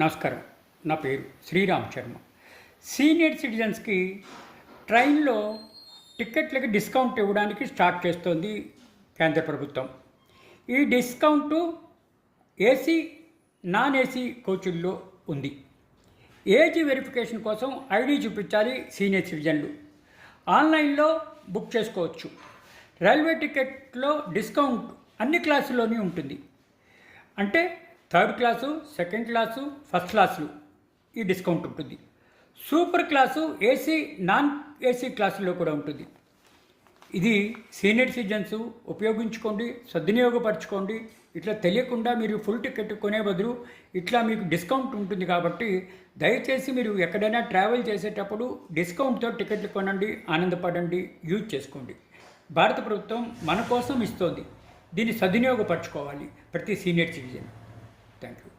నమస్కారం. నా పేరు శ్రీరామ్ శర్మ. సీనియర్ సిటిజన్స్కి ట్రైన్లో టిక్కెట్లకి డిస్కౌంట్ ఇవ్వడానికి స్టార్ట్ చేస్తోంది కేంద్ర ప్రభుత్వం. ఈ డిస్కౌంటు ఏసీ నాన్ ఏసీ కోచుల్లో ఉంది. ఏజ్ వెరిఫికేషన్ కోసం ఐడి చూపించాలి సీనియర్ సిటిజన్లు. ఆన్లైన్లో బుక్ చేసుకోవచ్చు. రైల్వే టికెట్లో డిస్కౌంట్ అన్ని క్లాసుల్లోనే ఉంటుంది. అంటే third class second class first క్లాసులు. ఈ డిస్కౌంట్ ఉంటుంది. Super class AC non AC క్లాసుల్లో కూడా ఉంటుంది. ఇది సీనియర్ సిటిజన్స్ ఉపయోగించుకోండి సద్వినియోగపరచుకోండి. ఇట్లా తెలియకుండా మీరు ఫుల్ టికెట్ కొనే బదులు ఇట్లా మీకు డిస్కౌంట్ ఉంటుంది కాబట్టి దయచేసి మీరు ఎక్కడైనా ట్రావెల్ చేసేటప్పుడు డిస్కౌంట్తో టికెట్లు కొనండి ఆనందపడండి యూజ్ చేసుకోండి. భారత ప్రభుత్వం మన కోసం ఇస్తోంది. దీన్ని సద్వినియోగపరచుకోవాలి ప్రతి సీనియర్ సిటిజన్. Danke.